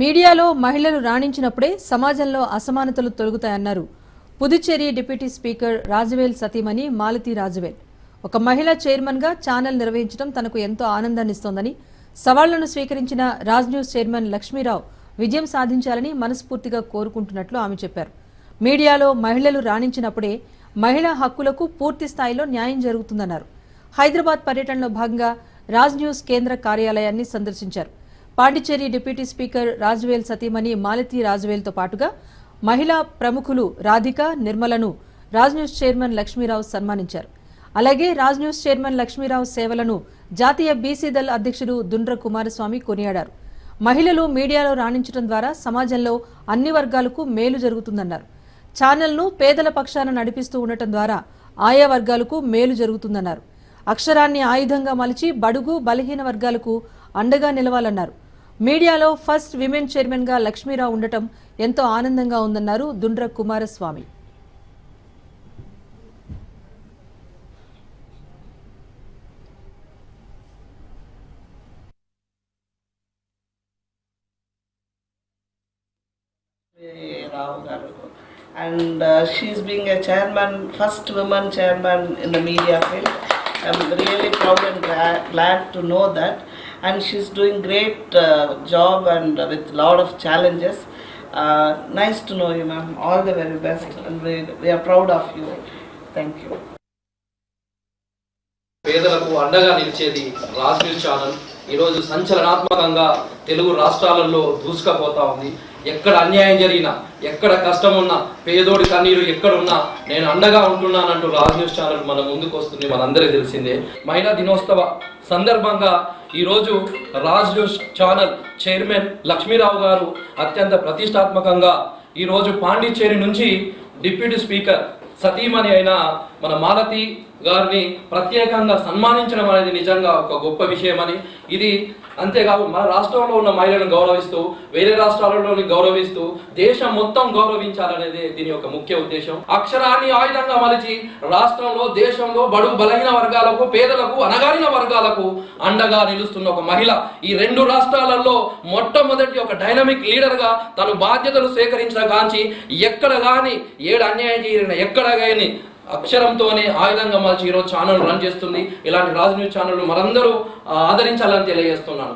మీడియాలో మహిళలు రాణించినప్పుడే సమాజంలో అసమానతలు తొలగుతాయన్నారు. పుదుచ్చేరి డిప్యూటీ స్పీకర్ రాజవేల్ సతీమణి మాలతి రాజవేల్. ఒక మహిళ చైర్మన్గా ఛానల్ నిర్వహించడం తనకు ఎంతో ఆనందాన్నిస్తోందని సవాళ్ళను స్వీకరించిన రాజ్ న్యూస్ చైర్మన్ లక్ష్మీరావు విజయం సాధించాలని మనస్ఫూర్తిగా కోరుకుంటున్నట్లు ఆమె చెప్పారు. మీడియాలో మహిళలు రాణించినప్పుడే మహిళా హక్కులకు పూర్తి స్థాయిలో న్యాయం జరుగుతుందన్నారు. హైదరాబాద్ పర్యటనలో భాగంగా రాజ్ న్యూస్ కేంద్ర కార్యాలయాన్ని సందర్శించారు. పాండిచ్చేరి డిప్యూటీ స్పీకర్ రాజ్వేల్ సతీమణి మాలతి రాజువేల్తో పాటుగా మహిళా ప్రముఖులు రాధిక నిర్మలను రాజ్ న్యూస్ చైర్మన్ లక్ష్మీరావు సన్మానించారు. అలాగే రాజ్ న్యూస్ చైర్మన్ లక్ష్మీరావు సేవలను జాతీయ బీసీ దళ్ అధ్యక్షుడు దుండ్ర కుమారస్వామి కొనియాడారు. మహిళలు మీడియాలో రాణించడం ద్వారా సమాజంలో అన్ని వర్గాలకు మేలు జరుగుతుందన్నారు. ఛానల్ను పేదల పక్షాన నడిపిస్తూ ఉండటం ద్వారా ఆయా వర్గాలకు మేలు జరుగుతుందన్నారు. అక్షరాన్ని ఆయుధంగా మలిచి బడుగు బలహీన వర్గాలకు అండగా నిలవాలన్నారు. మీడియాలో ఫస్ట్ విమెన్ చైర్మన్గా లక్ష్మీరావు ఉండటం ఎంతో ఆనందంగా ఉందన్నారు Dundra Kumaraswamy and she is being a chairman first woman chairman in the media field I'm really proud and glad to know that and she is doing great job and with lot of challenges nice to know you ma'am all the very best and we are proud of you thank you పేదలకు అండగా నిలిచేది Raj news channel. ఈరోజు సంచలనాత్మకంగా తెలుగు రాష్ట్రాలలో దూసుకపోతా ఉంది. ఎక్కడ అన్యాయం జరిగినా ఎక్కడ కష్టం ఉన్నా పేదోడి కన్నీరు ఎక్కడున్నా నేను అండగా ఉంటున్నానంటూ రాజ్ న్యూస్ ఛానల్ మన ముందుకు వస్తుంది మనందరికీ తెలిసిందే. మహిళా దినోత్సవ సందర్భంగా ఈరోజు Raj news channel chairman Lakshmi Rao garu అత్యంత ప్రతిష్టాత్మకంగా ఈరోజు పాండిచ్చేరి నుంచి డిప్యూటీ స్పీకర్ సతీమణి అయిన మన మాలతి గారిని ప్రత్యేకంగా సన్మానించడం అనేది నిజంగా ఒక గొప్ప విషయమని ఇది అంతేకాదు మన రాష్ట్రంలో ఉన్న మహిళలను గౌరవిస్తూ వేరే రాష్ట్రాలలోని గౌరవిస్తూ దేశం మొత్తం గౌరవించాలనేది దీని యొక్క ముఖ్య ఉద్దేశం. అక్షరాన్ని ఆయుధంగా మలిచి రాష్ట్రంలో దేశంలో బడుగు బలహీన వర్గాలకు పేదలకు అనగారిన వర్గాలకు అండగా నిలుస్తున్న ఒక మహిళ ఈ రెండు రాష్ట్రాలలో మొట్టమొదటి ఒక డైనమిక్ లీడర్గా తను బాధ్యతలు స్వీకరించిన కాంచి ఎక్కడ కానీ ఏడు అన్యాయం చేయన ఎక్కడ కానీ అక్షరంతోనే ఆయుధంగా మలిచి ఈరోజు ఛానల్ రన్ చేస్తుంది. ఇలాంటి రాజు న్యూస్ ఛానల్ మనందరూ ఆదరించాలని తెలియజేస్తున్నాను.